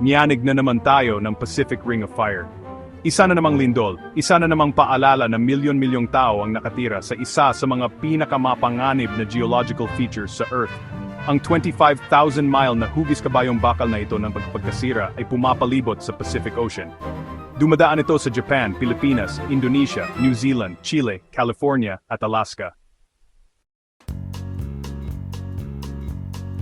niyanig na naman tayo ng Pacific Ring of Fire. Isa na namang lindol, isa na namang paalala na milyon-milyong tao ang nakatira sa isa sa mga pinakamapanganib na geological features sa Earth. Ang 25,000-mile na hugis kabayong bakal na ito ng pagpagkasira ay pumapalibot sa Pacific Ocean. Dumadaan ito sa Japan, Pilipinas, Indonesia, New Zealand, Chile, California at Alaska.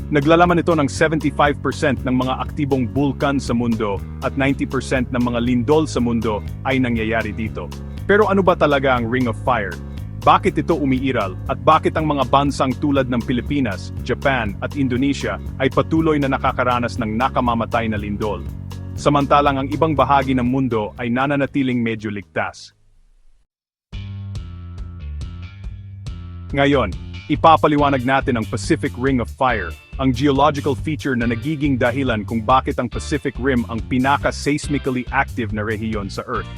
Naglalaman ito ng 75% ng mga aktibong bulkan sa mundo at 90% ng mga lindol sa mundo ay nangyayari dito. Pero ano ba talaga ang Ring of Fire? Bakit ito umiiral at bakit ang mga bansang tulad ng Pilipinas, Japan at Indonesia ay patuloy na nakakaranas ng nakamamatay na lindol? Samantalang ang ibang bahagi ng mundo ay nananatiling medyo ligtas. Ngayon, ipapaliwanag natin ang Pacific Ring of Fire, ang geological feature na nagiging dahilan kung bakit ang Pacific Rim ang pinaka-seismically active na rehiyon sa Earth.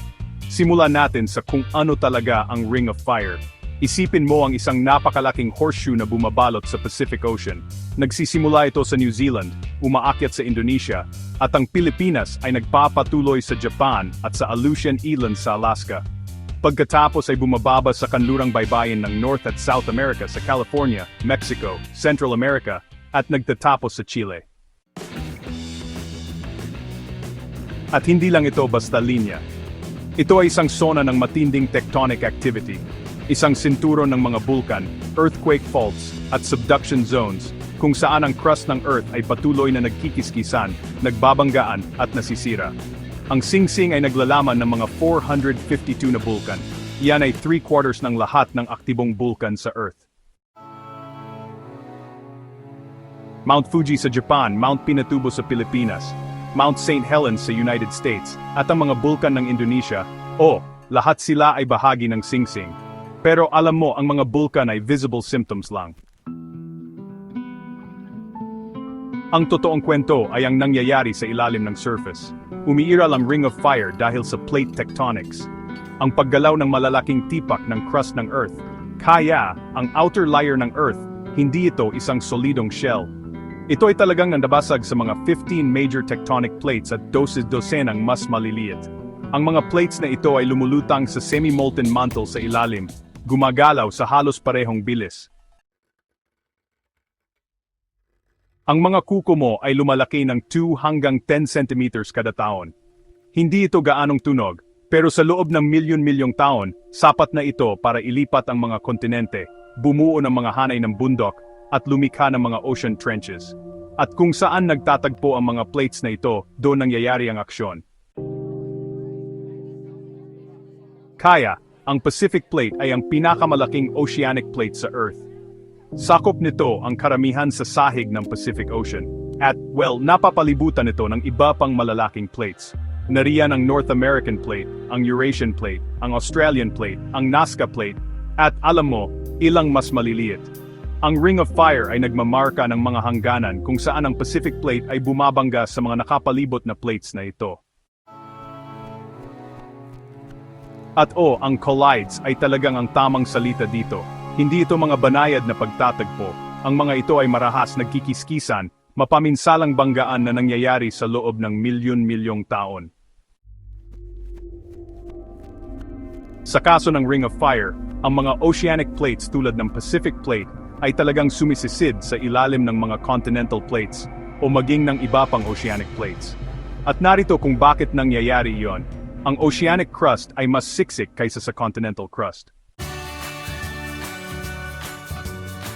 Simulan natin sa kung ano talaga ang Ring of Fire. Isipin mo ang isang napakalaking horseshoe na bumabalot sa Pacific Ocean. Nagsisimula ito sa New Zealand, umaakyat sa Indonesia, at ang Pilipinas ay nagpapatuloy sa Japan at sa Aleutian Islands sa Alaska. Pagkatapos ay bumababa sa kanlurang baybayin ng North at South America sa California, Mexico, Central America, at nagtatapos sa Chile. At hindi lang ito basta linya. Ito ay isang zona ng matinding tectonic activity, isang sinturon ng mga bulkan, earthquake faults, at subduction zones, kung saan ang crust ng Earth ay patuloy na nagkikiskisan, nagbabanggaan, at nasisira. Ang Sing-Sing ay naglalaman ng mga 452 na bulkan. Iyan ay 3 quarters ng lahat ng aktibong bulkan sa Earth. Mount Fuji sa Japan, Mount Pinatubo sa Pilipinas, Mount St. Helens sa United States, at ang mga bulkan ng Indonesia, o, lahat sila ay bahagi ng Sing-Sing. Pero alam mo, ang mga bulkan ay visible symptoms lang. Ang totoong kwento ay ang nangyayari sa ilalim ng surface. Umiiral ang Ring of Fire dahil sa plate tectonics. Ang paggalaw ng malalaking tipak ng crust ng Earth. Kaya, ang outer layer ng Earth, hindi ito isang solidong shell. Ito ay talagang nandabasag sa mga 15 major tectonic plates at doses-dosenang mas maliliit. Ang mga plates na ito ay lumulutang sa semi-molten mantle sa ilalim, gumagalaw sa halos parehong bilis. Ang mga kuko mo ay lumalaki ng 2 hanggang 10 centimeters kada taon. Hindi ito gaanong tunog, pero sa loob ng milyon-milyong taon, sapat na ito para ilipat ang mga kontinente, bumuo ng mga hanay ng bundok, at lumikha ng mga ocean trenches. At kung saan nagtatagpo ang mga plates na ito, doon nangyayari ang aksyon. Kaya, ang Pacific Plate ay ang pinakamalaking oceanic plate sa Earth. Sakop nito ang karamihan sa sahig ng Pacific Ocean. At, well, napapalibutan ito ng iba pang malalaking plates. Nariyan ang North American Plate, ang Eurasian Plate, ang Australian Plate, ang Nazca Plate, at alam mo, ilang mas maliliit. Ang Ring of Fire ay nagmamarka ng mga hangganan kung saan ang Pacific Plate ay bumabangga sa mga nakapalibot na plates na ito. At o, ang collides ay talagang ang tamang salita dito. Hindi ito mga banayad na pagtatagpo. Ang mga ito ay marahas nagkikiskisan, mapaminsalang banggaan na nangyayari sa loob ng milyon-milyong taon. Sa kaso ng Ring of Fire, ang mga oceanic plates tulad ng Pacific Plate ay talagang sumisisid sa ilalim ng mga continental plates o maging ng iba pang oceanic plates. At narito kung bakit nangyayari iyon. Ang oceanic crust ay mas siksik kaysa sa continental crust.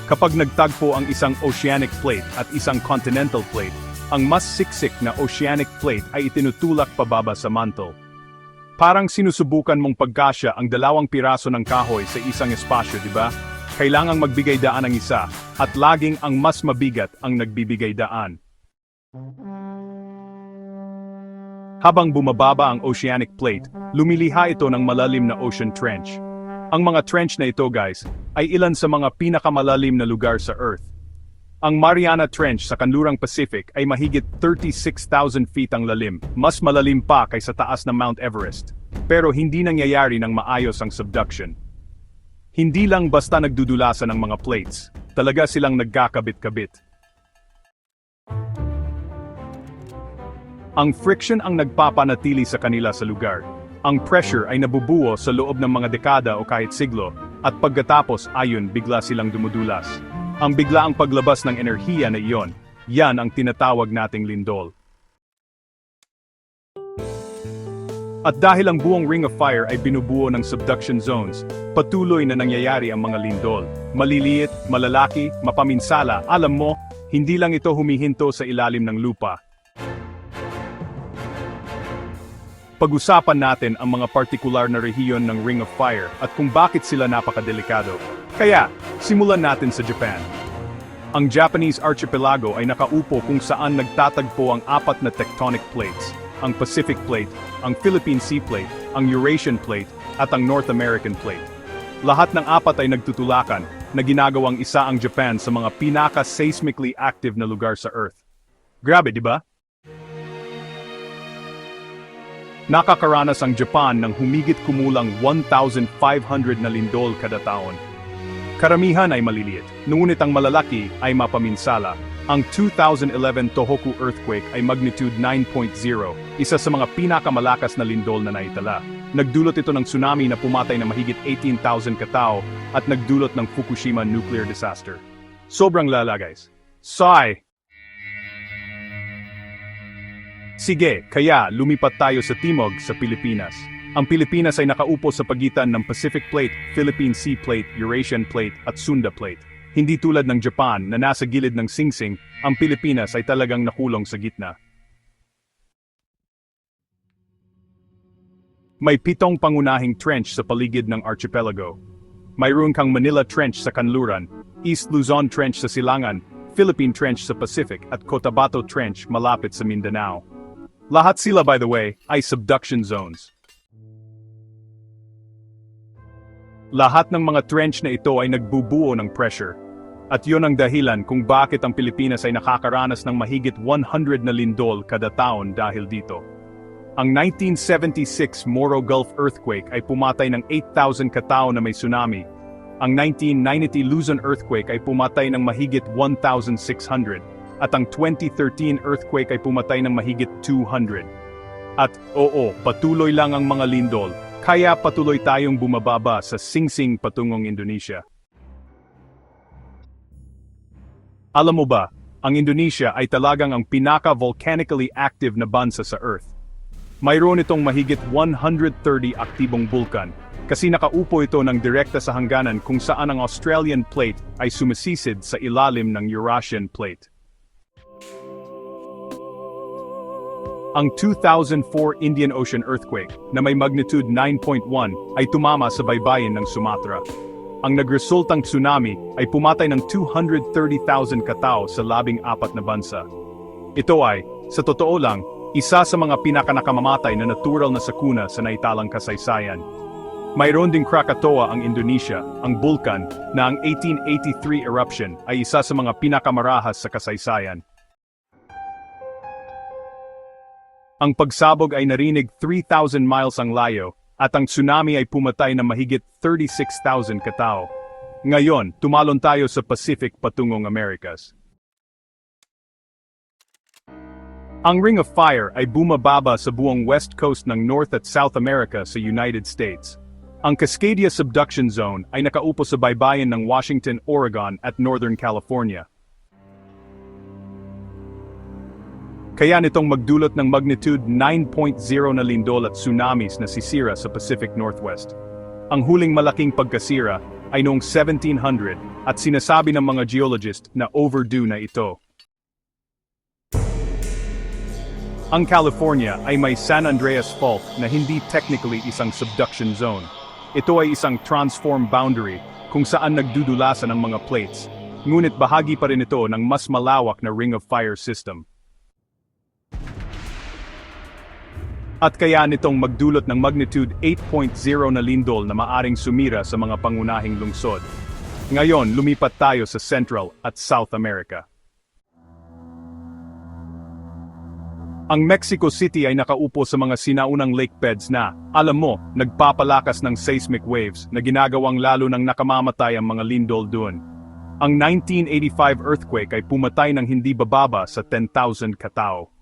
Kapag nagtagpo ang isang oceanic plate at isang continental plate, ang mas siksik na oceanic plate ay itinutulak pababa sa mantle. Parang sinusubukan mong pagkasya ang dalawang piraso ng kahoy sa isang espasyo, di ba? Kailangang magbigay daan ang isa, at laging ang mas mabigat ang nagbibigay daan. Habang bumababa ang oceanic plate, lumiliha ito ng malalim na ocean trench. Ang mga trench na ito guys, ay ilan sa mga pinakamalalim na lugar sa Earth. Ang Mariana Trench sa kanlurang Pacific ay mahigit 36,000 feet ang lalim, mas malalim pa kaysa taas ng Mount Everest. Pero hindi nangyayari ng maayos ang subduction. Hindi lang basta nagdudulasan ng mga plates, talaga silang nagkakabit-kabit. Ang friction ang nagpapanatili sa kanila sa lugar. Ang pressure ay nabubuo sa loob ng mga dekada o kahit siglo, at pagkatapos ayon bigla silang dumudulas. Ang bigla ang paglabas ng enerhiya na iyon, yan ang tinatawag nating lindol. At dahil ang buong Ring of Fire ay binubuo ng subduction zones, patuloy na nangyayari ang mga lindol. Maliliit, malalaki, mapaminsala, alam mo, hindi lang ito humihinto sa ilalim ng lupa. Pag-usapan natin ang mga partikular na rehiyon ng Ring of Fire at kung bakit sila napakadelikado. Kaya, simulan natin sa Japan. Ang Japanese archipelago ay nakaupo kung saan nagtatagpo ang apat na tectonic plates, ang Pacific Plate, ang Philippine Sea Plate, ang Eurasian Plate, at ang North American Plate. Lahat ng apat ay nagtutulakan na ginagawang isa ang Japan sa mga pinaka-seismically active na lugar sa Earth. Grabe, di ba? Nakakaranas ang Japan ng humigit kumulang 1,500 na lindol kada taon. Karamihan ay maliliit, ngunit ang malalaki ay mapaminsala. Ang 2011 Tohoku earthquake ay magnitude 9.0, isa sa mga pinakamalakas na lindol na naitala. Nagdulot ito ng tsunami na pumatay na mahigit 18,000 katao at nagdulot ng Fukushima nuclear disaster. Sobrang lala guys. Sigh! Sige, kaya lumipat tayo sa timog sa Pilipinas. Ang Pilipinas ay nakaupo sa pagitan ng Pacific Plate, Philippine Sea Plate, Eurasian Plate at Sunda Plate. Hindi tulad ng Japan na nasa gilid ng singsing, ang Pilipinas ay talagang nakulong sa gitna. May pitong pangunahing trench sa paligid ng archipelago. Mayroon kang Manila Trench sa Kanluran, East Luzon Trench sa Silangan, Philippine Trench sa Pacific at Cotabato Trench malapit sa Mindanao. Lahat sila by the way ay subduction zones. Lahat ng mga trench na ito ay nagbubuo ng pressure. At yon ang dahilan kung bakit ang Pilipinas ay nakakaranas ng mahigit 100 na lindol kada taon dahil dito. Ang 1976 Moro Gulf earthquake ay pumatay ng 8,000 katao na may tsunami. Ang 1990 Luzon earthquake ay pumatay ng mahigit 1,600. At ang 2013 earthquake ay pumatay ng mahigit 200. At oo, patuloy lang ang mga lindol, kaya patuloy tayong bumababa sa singsing patungong Indonesia. Alam mo ba, ang Indonesia ay talagang ang pinaka-volcanically active na bansa sa Earth. Mayroon itong mahigit 130 aktibong bulkan, kasi nakaupo ito ng direkta sa hangganan kung saan ang Australian Plate ay sumisisid sa ilalim ng Eurasian Plate. Ang 2004 Indian Ocean earthquake na may magnitude 9.1 ay tumama sa baybayin ng Sumatra. Ang nagresultang tsunami ay pumatay ng 230,000 katao sa labing apat na bansa. Ito ay, sa totoo lang, isa sa mga pinakanakamamatay na natural na sakuna sa naitalang kasaysayan. Mayroon ding Krakatoa ang Indonesia, ang bulkan, na ang 1883 eruption ay isa sa mga pinakamarahas sa kasaysayan. Ang pagsabog ay narinig 3,000 miles ang layo, at ang tsunami ay pumatay na mahigit 36,000 katao. Ngayon, tumalon tayo sa Pacific patungong Americas. Ang Ring of Fire ay bumababa sa buong west coast ng North at South America sa United States. Ang Cascadia Subduction Zone ay nakaupo sa baybayin ng Washington, Oregon at Northern California. Kaya nitong magdulot ng magnitude 9.0 na lindol at tsunamis na sisira sa Pacific Northwest. Ang huling malaking pagkasira ay noong 1700 at sinasabi ng mga geologist na overdue na ito. Ang California ay may San Andreas Fault na hindi technically isang subduction zone. Ito ay isang transform boundary kung saan nagdudulasan ang mga plates, ngunit bahagi pa rin ito ng mas malawak na Ring of Fire system. At kaya nitong magdulot ng magnitude 8.0 na lindol na maaring sumira sa mga pangunahing lungsod. Ngayon, lumipat tayo sa Central at South America. Ang Mexico City ay nakaupo sa mga sinaunang lake beds na, alam mo, nagpapalakas ng seismic waves na ginagawang lalo ng nakamamatay ang mga lindol doon. Ang 1985 earthquake ay pumatay ng hindi bababa sa 10,000 katao.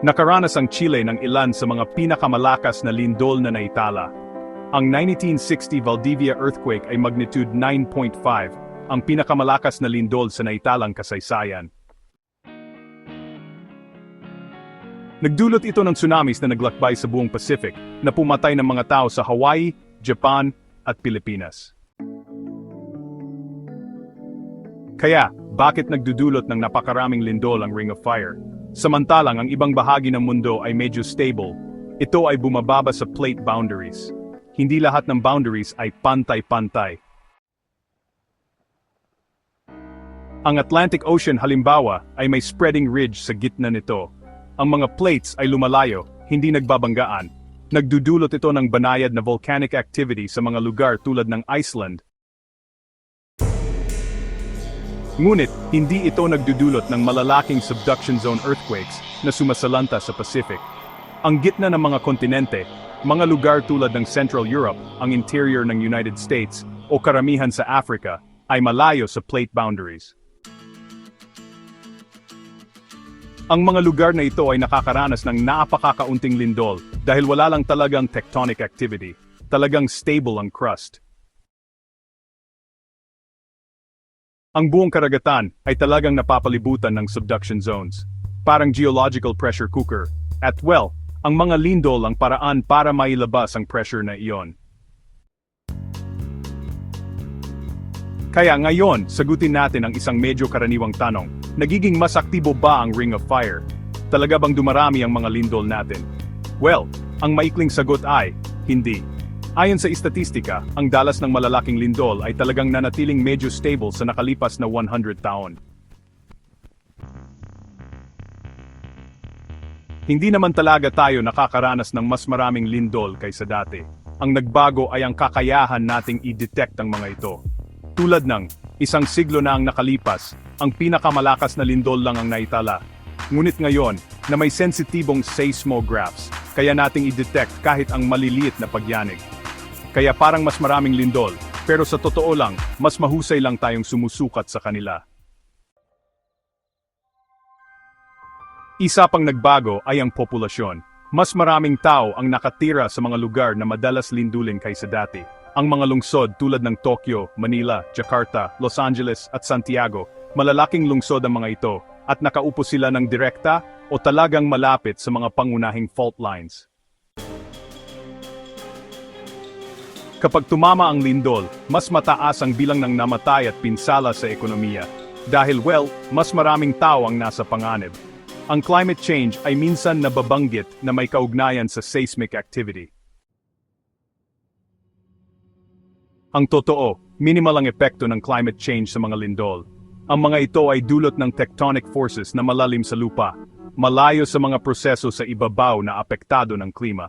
Nakaranas ang Chile ng ilan sa mga pinakamalakas na lindol na naitala. Ang 1960 Valdivia earthquake ay magnitude 9.5, ang pinakamalakas na lindol sa naitalang kasaysayan. Nagdulot ito ng tsunamis na naglakbay sa buong Pacific na pumatay ng mga tao sa Hawaii, Japan, at Pilipinas. Kaya, bakit nagdudulot ng napakaraming lindol ang Ring of Fire? Samantalang ang ibang bahagi ng mundo ay medyo stable, ito ay bumababa sa plate boundaries. Hindi lahat ng boundaries ay pantay-pantay. Ang Atlantic Ocean halimbawa ay may spreading ridge sa gitna nito. Ang mga plates ay lumalayo, hindi nagbabanggaan. Nagdudulot ito ng banayad na volcanic activity sa mga lugar tulad ng Iceland. Ngunit, hindi ito nagdudulot ng malalaking subduction zone earthquakes na sumasalanta sa Pacific. Ang gitna ng mga kontinente, mga lugar tulad ng Central Europe, ang interior ng United States, o karamihan sa Africa, ay malayo sa plate boundaries. Ang mga lugar na ito ay nakakaranas ng napakakaunting lindol dahil wala lang talagang tectonic activity. Talagang stable ang crust. Ang buong karagatan ay talagang napapalibutan ng subduction zones. Parang geological pressure cooker. At well, ang mga lindol ang paraan para mailabas ang pressure na iyon. Kaya ngayon, sagutin natin ang isang medyo karaniwang tanong. Nagiging mas aktibo ba ang Ring of Fire? Talaga bang dumarami ang mga lindol natin? Well, ang maikling sagot ay, hindi. Ayon sa istatistika, ang dalas ng malalaking lindol ay talagang nanatiling medyo stable sa nakalipas na 100 taon. Hindi naman talaga tayo nakakaranas ng mas maraming lindol kaysa dati. Ang nagbago ay ang kakayahan nating i-detect ang mga ito. Tulad ng, isang siglo na ang nakalipas, ang pinakamalakas na lindol lang ang naitala. Ngunit ngayon, na may sensitibong seismographs, kaya nating i-detect kahit ang maliliit na pagyanig. Kaya parang mas maraming lindol, pero sa totoo lang, mas mahusay lang tayong sumusukat sa kanila. Isa pang nagbago ay ang populasyon. Mas maraming tao ang nakatira sa mga lugar na madalas lindulin kaysa dati. Ang mga lungsod tulad ng Tokyo, Manila, Jakarta, Los Angeles at Santiago, malalaking lungsod ang mga ito at nakaupo sila ng direkta o talagang malapit sa mga pangunahing fault lines. Kapag tumama ang lindol, mas mataas ang bilang ng namatay at pinsala sa ekonomiya. Dahil well, mas maraming tao ang nasa panganib. Ang climate change ay minsan nababanggit na may kaugnayan sa seismic activity. Ang totoo, minimal ang epekto ng climate change sa mga lindol. Ang mga ito ay dulot ng tectonic forces na malalim sa lupa, malayo sa mga proseso sa ibabaw na apektado ng klima.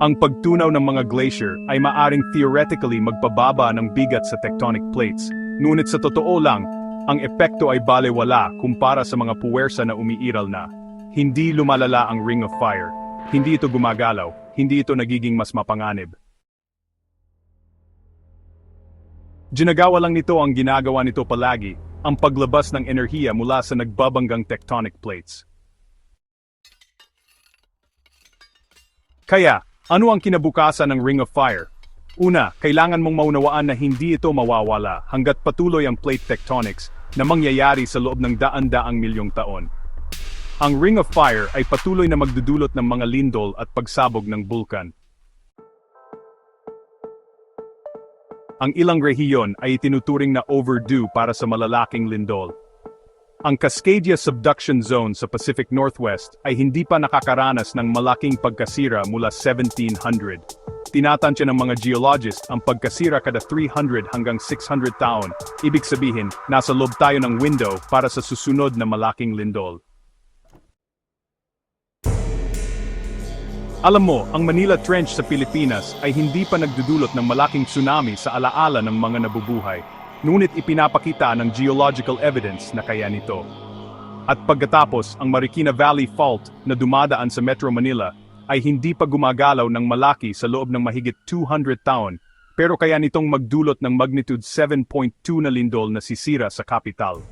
Ang pagtunaw ng mga glacier ay maaring theoretically magpababa ng bigat sa tectonic plates, ngunit sa totoo lang, ang epekto ay balewala kumpara sa mga puwersa na umiiral na. Hindi lumalala ang Ring of Fire. Hindi ito gumagalaw, hindi ito nagiging mas mapanganib. Ginagawa lang nito ang ginagawa nito palagi, ang paglabas ng enerhiya mula sa nagbabanggang tectonic plates. Kaya, ano ang kinabukasan ng Ring of Fire? Una, kailangan mong maunawaan na hindi ito mawawala hanggat patuloy ang plate tectonics na mangyayari sa loob ng daan-daang milyong taon. Ang Ring of Fire ay patuloy na magdudulot ng mga lindol at pagsabog ng bulkan. Ang ilang rehiyon ay itinuturing na overdue para sa malalaking lindol. Ang Cascadia Subduction Zone sa Pacific Northwest ay hindi pa nakakaranas ng malaking pagkasira mula 1700. Tinatansya ng mga geologist ang pagkasira kada 300 hanggang 600 taon. Ibig sabihin, nasa loob tayo ng window para sa susunod na malaking lindol. Alam mo, ang Manila Trench sa Pilipinas ay hindi pa nagdudulot ng malaking tsunami sa alaala ng mga nabubuhay, ngunit ipinapakita ng geological evidence na kaya nito. At pagkatapos, ang Marikina Valley Fault na dumadaan sa Metro Manila ay hindi pa gumagalaw ng malaki sa loob ng mahigit 200 taon, pero kaya nitong magdulot ng magnitude 7.2 na lindol na sisira sa kapital.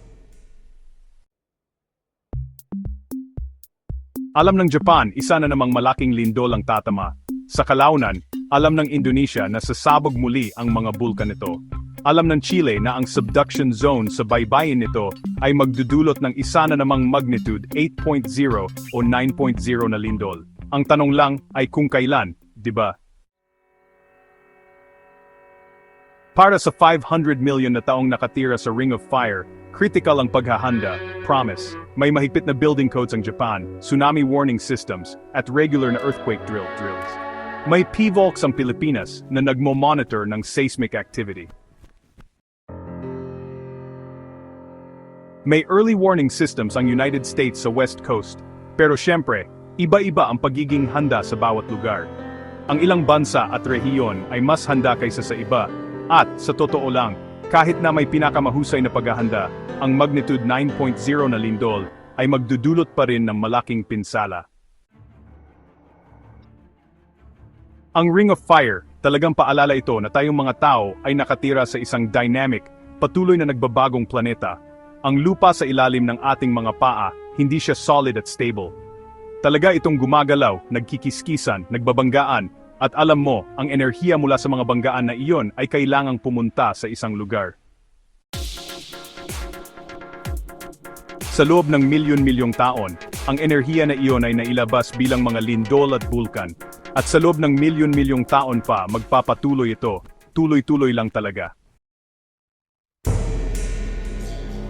Alam ng Japan, isa na namang malaking lindol ang tatama. Sa kalaunan, alam ng Indonesia na sasabog muli ang mga bulkan nito. Alam ng Chile na ang subduction zone sa baybayin nito ay magdudulot ng isa na namang magnitude 8.0 o 9.0 na lindol. Ang tanong lang ay kung kailan, di ba? Para sa 500 million na taong nakatira sa Ring of Fire, critical ang paghahanda, promise. May mahigpit na building codes ang Japan, tsunami warning systems, at regular na earthquake drill drills. May PVOLCS ang Pilipinas na nagmo-monitor ng seismic activity. May early warning systems ang United States sa West Coast, pero syempre, iba-iba ang pagiging handa sa bawat lugar. Ang ilang bansa at rehiyon ay mas handa kaysa sa iba, at, sa totoo lang, kahit na may pinakamahusay na paghahanda, ang magnitude 9.0 na lindol ay magdudulot pa rin ng malaking pinsala. Ang Ring of Fire, talagang paalala ito na tayong mga tao ay nakatira sa isang dynamic, patuloy na nagbabagong planeta. Ang lupa sa ilalim ng ating mga paa, hindi siya solid at stable. Talaga itong gumagalaw, nagkikiskisan, nagbabanggaan, at alam mo, ang enerhiya mula sa mga banggaan na iyon ay kailangang pumunta sa isang lugar. Sa loob ng milyon-milyong taon, ang enerhiya na iyon ay nailabas bilang mga lindol at bulkan. At sa loob ng milyon-milyong taon pa, magpapatuloy ito, tuloy-tuloy lang talaga.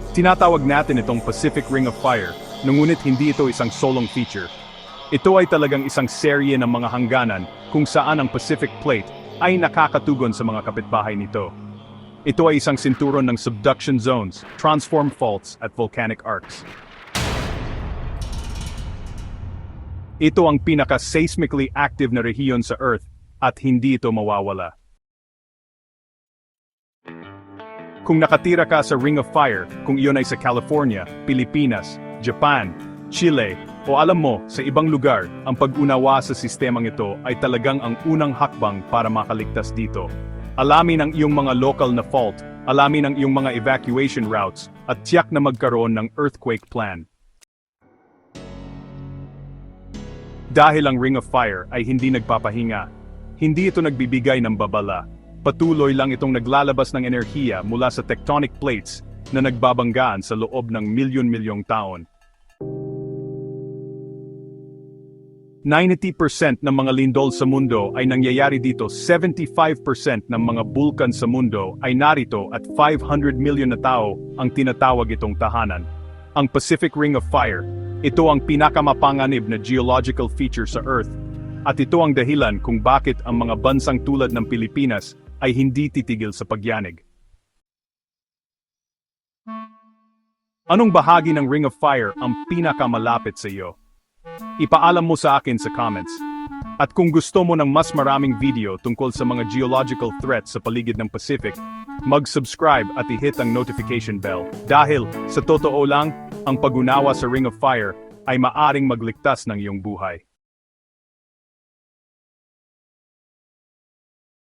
Tinatawag natin itong Pacific Ring of Fire, ngunit hindi ito isang solong feature. Ito ay talagang isang serye ng mga hangganan kung saan ang Pacific Plate ay nakakatugon sa mga kapitbahay nito. Ito ay isang sinturon ng subduction zones, transform faults at volcanic arcs. Ito ang pinaka-seismically active na rehiyon sa Earth at hindi ito mawawala. Kung nakatira ka sa Ring of Fire, kung iyon ay sa California, Pilipinas, Japan, Chile, o alam mo, sa ibang lugar, ang pag-unawa sa sistemang ito ay talagang ang unang hakbang para makaligtas dito. Alamin ang iyong mga local na fault, alamin ang iyong mga evacuation routes, at tiyak na magkaroon ng earthquake plan. Dahil ang Ring of Fire ay hindi nagpapahinga, hindi ito nagbibigay ng babala. Patuloy lang itong naglalabas ng enerhiya mula sa tectonic plates na nagbabanggaan sa loob ng milyon-milyong taon. 90% ng mga lindol sa mundo ay nangyayari dito, 75% ng mga bulkan sa mundo ay narito at 500 million na tao ang tinatawag itong tahanan. Ang Pacific Ring of Fire, ito ang pinakamapanganib na geological feature sa Earth. At ito ang dahilan kung bakit ang mga bansang tulad ng Pilipinas ay hindi titigil sa pagyanig. Anong bahagi ng Ring of Fire ang pinakamalapit sa iyo? Ipaalam mo sa akin sa comments. At kung gusto mo ng mas maraming video tungkol sa mga geological threats sa paligid ng Pacific, mag-subscribe at i-hit ang notification bell. Dahil, sa totoo lang, ang pagunawa sa Ring of Fire ay maaring magligtas ng iyong buhay.